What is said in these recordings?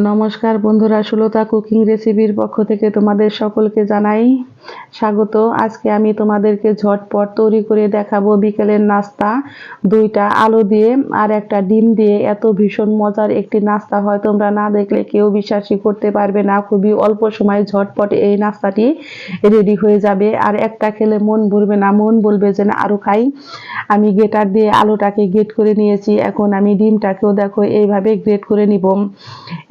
নমস্কার বন্ধুরা সুলতা কুকিং রেসিপির পক্ষ থেকে তোমাদের সকলকে জানাই স্বাগত, আজকে আমি তোমাদেরকে ঝটপট তৈরি করে দেখাবো বিকেলের নাস্তা। দুইটা আলু দিয়ে আর একটা ডিম দিয়ে। এত ভীষণ মজার একটি নাস্তা হয়, তোমরা না দেখলে কেউ বিশ্বাসই করতে পারবে না। খুবই অল্প সময় ঝটপট এই নাস্তাটি রেডি হয়ে যাবে। আর একটা খেলে মন ভরবে না, মন বলবে যে না আরও খাই। আমি গেটার দিয়ে আলুটাকে গেট করে নিয়েছি। এখন আমি ডিমটাকেও দেখো এইভাবে গ্রেট করে নিব।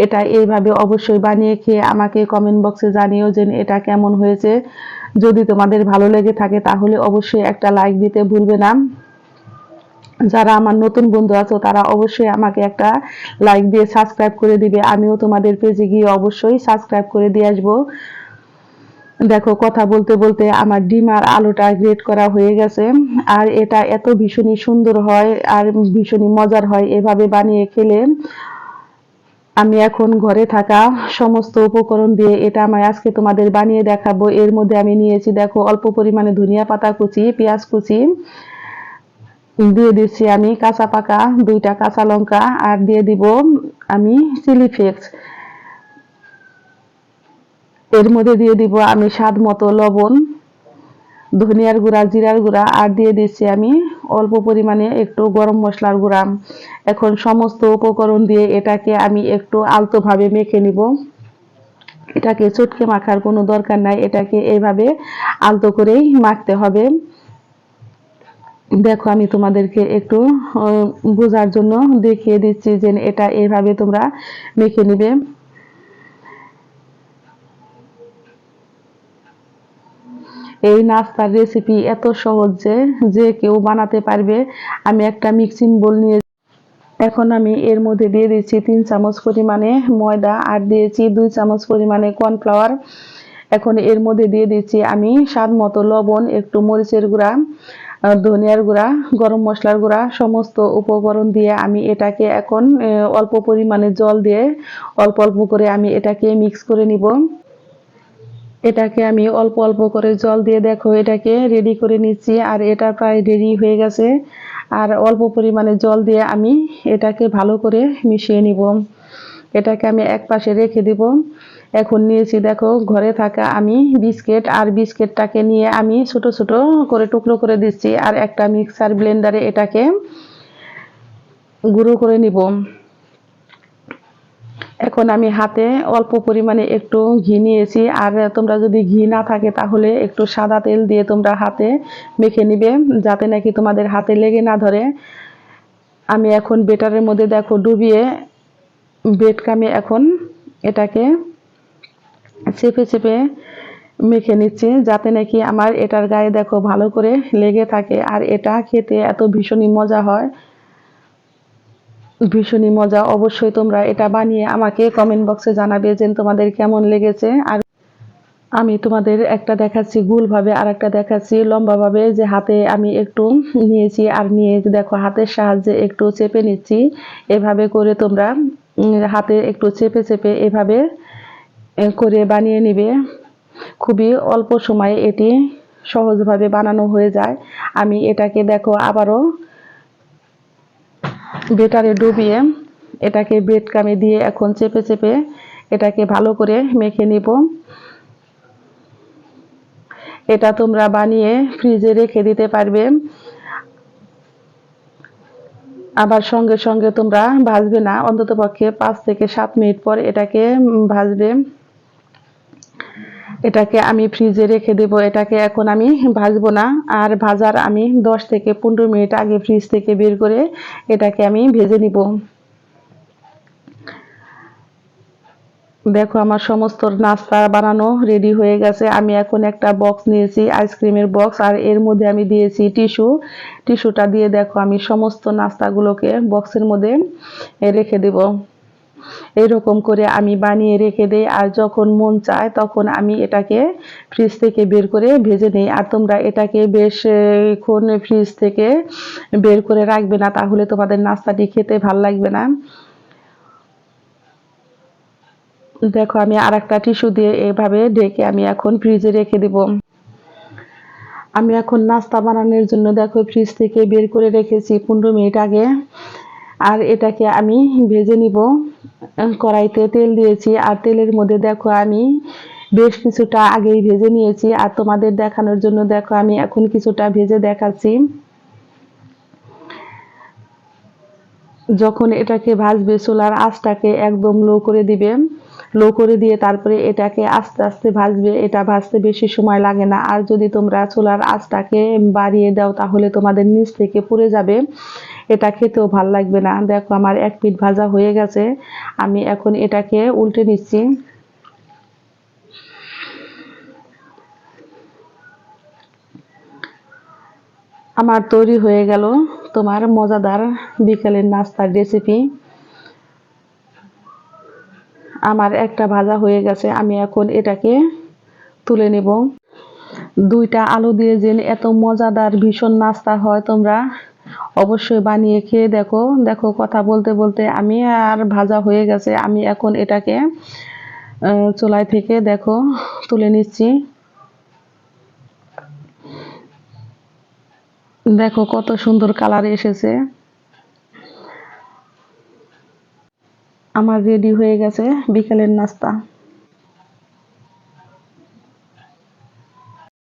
এটা এইভাবে অবশ্যই বানিয়ে খেয়ে আমাকে কমেন্ট বক্সে জানিও যে এটা কেমন হয়েছে। যদি তোমাদের ভালো লেগে থাকে, তাহলে অবশ্যই একটা লাইক দিতে ভুলবে না। যারা আমার নতুন বন্ধু আছো, তারা অবশ্যই আমাকে একটা লাইক দিয়ে সাবস্ক্রাইব করে দিবে। আমিও তোমাদের পেজে গিয়ে অবশ্যই সাবস্ক্রাইব করে দিয়ে আসব। দেখো, কথা বলতে বলতে আমার ডিম আর আলুটা গ্রেট করা হয়ে গেছে। আর এটা এত ভীষণই সুন্দর হয়, আর ভীষণই মজার হয় এভাবে বানিয়ে খেলে। আমি এখন ঘরে থাকা সমস্ত উপকরণ দিয়ে এটা আমি আজকে তোমাদের বানিয়ে দেখাবো। এর মধ্যে আমি নিয়েছি, দেখো, অল্প পরিমাণে ধনিয়া পাতা কুচি, পেঁয়াজ কুচি। দিয়ে দিচ্ছি আমি কাঁচা পাকা দুইটা কাঁচা লঙ্কা আর দিয়ে দিব আমি চিলি ফ্লেক্স এর মধ্যে দিয়ে দিব আমি স্বাদ মতো লবণ। ধনিয়ার গুঁড়া, জিরার গুঁড়া, আর দিয়ে দিচ্ছি আমি অল্প পরিমাণে একটু গরম মশলার গুঁড়া। এখন সমস্ত উপকরণ দিয়ে এটাকে আমি একটু আলতোভাবে মেখে নিব। এটাকে চটকে মাখার কোনো দরকার নাই, এটাকে এইভাবে আলতো করেই মাখতে হবে। দেখো, আমি তোমাদেরকে একটু বোঝার জন্য দেখিয়ে দিচ্ছি যে এটা এইভাবে তোমরা মেখে নিবে। এই নাস্তার রেসিপি এত সহজ যে যে কেউ বানাতে পারবে। আমি একটা মিক্সিং বোল নিয়ে এখন আমি এর মধ্যে দিয়ে দিচ্ছি তিন চামচ পরিমাণে ময়দা আর দিয়েছি দুই চামচ পরিমাণে কর্নফ্লাওয়ার এখন এর মধ্যে দিয়ে দিচ্ছি আমি স্বাদ মতো লবণ, একটু মরিচের গুঁড়া ধনিয়ার গুঁড়া, গরম মশলার গুঁড়া, সমস্ত উপকরণ দিয়ে আমি এটাকে এখন অল্প পরিমাণে জল দিয়ে অল্প অল্প করে আমি এটাকে মিক্স করে নিব। এটাকে আমি অল্প অল্প করে জল দিয়ে দেখো, এটাকে রেডি করে নিচ্ছি আর এটা প্রায় রেডি হয়ে গেছে। আর অল্প পরিমাণে জল দিয়ে আমি এটাকে ভালো করে মিশিয়ে নিব। এটাকে আমি এক পাশে রেখে দিব। এখন নিয়েছি দেখো, ঘরে থাকা আমি বিস্কিট আর বিস্কিটটাকে নিয়ে আমি ছোট ছোট করে টুকরো করে দিচ্ছি আর একটা মিক্সার ব্লেন্ডারে এটাকে গুঁড়ো করে নিব। এখন আমি হাতে অল্প পরিমাণে একটু ঘি নিয়েছি। আর তোমরা যদি ঘি না থাকে, তাহলে একটু সাদা তেল দিয়ে তোমরা হাতে মেখে নিবে, যাতে নাকি তোমাদের হাতে লেগে না ধরে। আমি এখন বেটারের মধ্যে দেখো ডুবিয়ে বেটকামে এখন এটাকে চেপে চেপে মেখে নিচ্ছি, যাতে নাকি আমার এটার গায়ে দেখো ভালো করে লেগে থাকে। আর এটা খেতে এত ভীষণই মজা হয়। ভীষণই মজা। অবশ্যই তোমরা এটা বানিয়ে আমাকে কমেন্ট বক্সে জানাবে যে তোমাদের কেমন লেগেছে। আর আমি তোমাদের একটা দেখাচ্ছি গুলভাবে আর একটা দেখাচ্ছি। লম্বাভাবে যে হাতে আমি একটু নিয়েছি আর নিয়ে দেখো হাতের সাহায্যে একটু চেপে নিচ্ছি। এভাবে করে তোমরা হাতে একটু চেপে চেপে এভাবে করে বানিয়ে নিবে। খুবই অল্প সময়ে এটি সহজভাবে বানানো হয়ে যায়। আমি এটাকে দেখো আবারও বেটারে ডুবিয়ে এটাকে বেড কামে দিয়ে এখন চেপে চেপে এটাকে ভালো করে মেখে নিব। এটা তোমরা বানিয়ে ফ্রিজে রেখে দিতে পারবে। আবার সঙ্গে সঙ্গে তোমরা ভাজবে না, অন্ততপক্ষে পাঁচ থেকে সাত মিনিট পর এটাকে ভাজবে। এটাকে আমি ফ্রিজে রেখে দেব। এটাকে এখন আমি ভাজবো না। আর ভাজার আমি দশ থেকে পনেরো মিনিট আগে ফ্রিজ থেকে বের করে এটাকে আমি ভেজে নিব। দেখো আমার সমস্ত নাস্তা বানানো রেডি হয়ে গেছে। আমি এখন একটা বক্স নিয়েছি আইসক্রিমের বক্স আর এর মধ্যে আমি দিয়েছি টিস্যু টিস্যুটা দিয়ে দেখো আমি সমস্ত নাস্তাগুলোকে বক্সের মধ্যে রেখে দেবো। এরকম করে আমি বানিয়ে রেখে দেই, আর যখন মন চায় তখন আমি এটাকে ফ্রিজ থেকে বের করে ভেজে নিই। আর তোমরা এটাকে বেশ ক্ষণ ফ্রিজ থেকে বের করে রাখবে না, তাহলে তোমাদের নাস্তাটি খেতে ভালো লাগবে না। দেখো, আমি আর একটা টিস্যু দিয়ে এভাবে ঢেকে আমি এখন ফ্রিজে রেখে দেব। আমি এখন নাস্তা বানানোর জন্য দেখো ফ্রিজ থেকে বের করে রেখেছি। পনেরো মিনিট আগে আর এটাকে আমি ভেজে নিব। কড়াইতে তেল দিয়েছি। আর তেলের মধ্যে দেখো আমি বেশ কিছুটা আগেই ভেজে নিয়েছি। আর তোমাদের দেখানোর জন্য দেখো আমি এখন কিছুটা ভেজে দেখাচ্ছি। যখন এটাকে ভাজবে চুলার আঁচটাকে একদম লো করে দিবে। লো করে দিয়ে তারপরে এটাকে আস্তে আস্তে ভাজবে। এটা ভাজতে বেশি সময় লাগে না। আর যদি তোমরা চুলার আঁচটাকে বাড়িয়ে দাও, তাহলে তোমাদের নিচ থেকে পুড়ে যাবে। এটা খেতেও ভালো লাগবে না। দেখো আমার এক পিঠ ভাজা হয়ে গেছে। আমি এখন এটাকে উল্টে নিচ্ছি। আমার তৈরি হয়ে গেল তোমার মজাদার বিকেলের নাস্তার রেসিপি আমার একটা ভাজা হয়ে গেছে, আমি এখন এটাকে তুলে নেব। দুইটা আলু দিয়ে যে এত মজাদার ভীষণ নাস্তা হয় তোমরা। অবশ্যই বানিয়ে খেয়ে দেখো। দেখো, কথা বলতে বলতে আমি আর ভাজা হয়ে গেছে। আমি এখন এটাকে চুলাই থেকে দেখো, তুলে নিচ্ছি। দেখো কত সুন্দর কালার এসেছে। আমার রেডি হয়ে গেছে বিকেলের নাস্তা।